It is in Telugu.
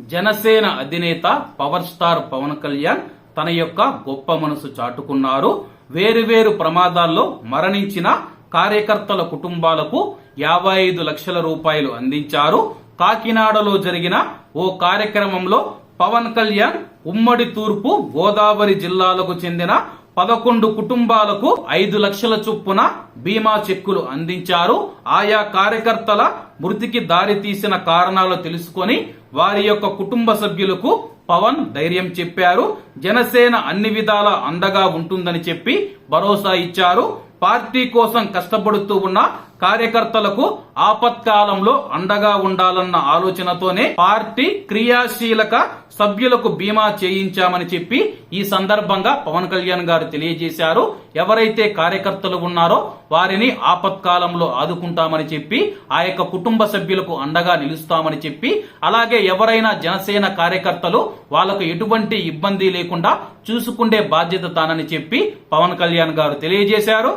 జనసేన అధినేత పవర్ స్టార్ పవన్ కళ్యాణ్ తన యొక్క గొప్ప మనసు చాటుకున్నారు. వేరువేరు ప్రమాదాల్లో మరణించిన కార్యకర్తల కుటుంబాలకు యాభై ఐదు లక్షల రూపాయలు అందించారు. కాకినాడలో జరిగిన ఓ కార్యక్రమంలో పవన్ కళ్యాణ్ ఉమ్మడి తూర్పు గోదావరి జిల్లాలకు చెందిన పదకొండు కుటుంబాలకు ఐదు లక్షల చొప్పున బీమా చెక్కులు అందించారు. ఆయా కార్యకర్తల మృతికి దారి తీసిన కారణాలు తెలుసుకొని వారి యొక్క కుటుంబ సభ్యులకు పవన్ ధైర్యం చెప్పారు. జనసేన అన్ని విధాల అండగా ఉంటుందని చెప్పి భరోసా ఇచ్చారు. పార్టీ కోసం కష్టపడుతూ ఉన్న కార్యకర్తలకు ఆపత్కాలంలో అండగా ఉండాలన్న ఆలోచనతోనే పార్టీ క్రియాశీలక సభ్యులకు బీమా చేయించామని చెప్పి ఈ సందర్భంగా పవన్ కళ్యాణ్ గారు తెలియజేశారు. ఎవరైతే కార్యకర్తలు ఉన్నారో వారిని ఆపత్కాలంలో ఆదుకుంటామని చెప్పి ఆ యొక్క కుటుంబ సభ్యులకు అండగా నిలుస్తామని చెప్పి అలాగే ఎవరైనా జనసేన కార్యకర్తలు వాళ్ళకు ఎటువంటి ఇబ్బంది లేకుండా చూసుకుండే బాధ్యత తానని చెప్పి పవన్ కళ్యాణ్ గారు తెలియజేశారు.